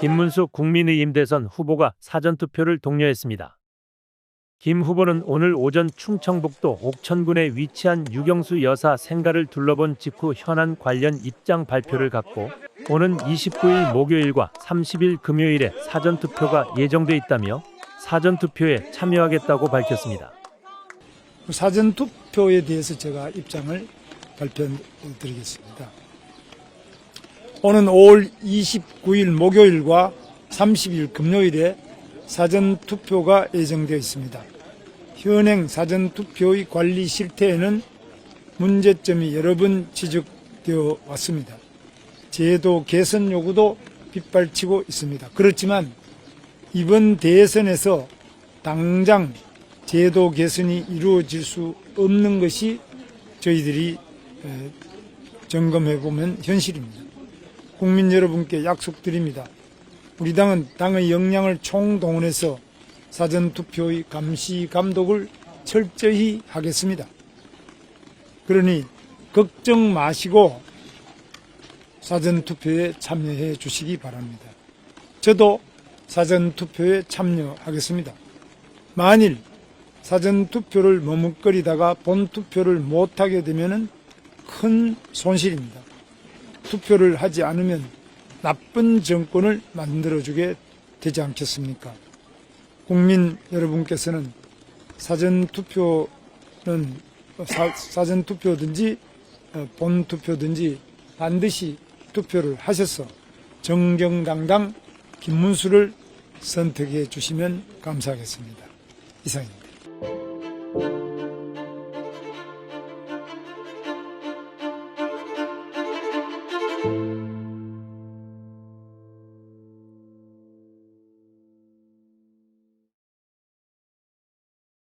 김문수 국민의힘 대선 후보가 사전투표를 독려했습니다. 김 후보는 오늘 오전 충청북도 옥천군에 위치한 유경수 여사 생가를 둘러본 직후 현안 관련 입장 발표를 갖고 오는 29일 목요일과 30일 금요일에 사전투표가 예정돼 있다며 사전투표에 참여하겠다고 밝혔습니다. 사전 투표에 대해서 제가 입장을 발표드리겠습니다. 오는 5월 29일 목요일과 30일 금요일에 사전 투표가 예정되어 있습니다. 현행 사전 투표의 관리 실태에는 문제점이 여러 번 지적되어 왔습니다. 제도 개선 요구도 빗발치고 있습니다. 그렇지만 이번 대선에서 당장 제도 개선이 이루어질 수 없는 것이 저희들이 에, 점검해 보면 현실입니다. 국민 여러분께 약속드립니다. 우리 당은 당의 역량을 총동원해서 사전투표의 감시 감독을 철저히 하겠습니다. 그러니 걱정 마시고 사전투표에 참여해 주시기 바랍니다. 저도 사전투표에 참여하겠습니다. 만일 사전투표를 머뭇거리다가 본투표를 못하게 되면 큰 손실입니다. 투표를 하지 않으면 나쁜 정권을 만들어주게 되지 않겠습니까? 국민 여러분께서는 사전투표는 사 전투표든지 어, 본투표든지 반드시 투표를 하셔서 정정당당 김문수를 선택해 주시면 감사하겠습니다. 이상입니다.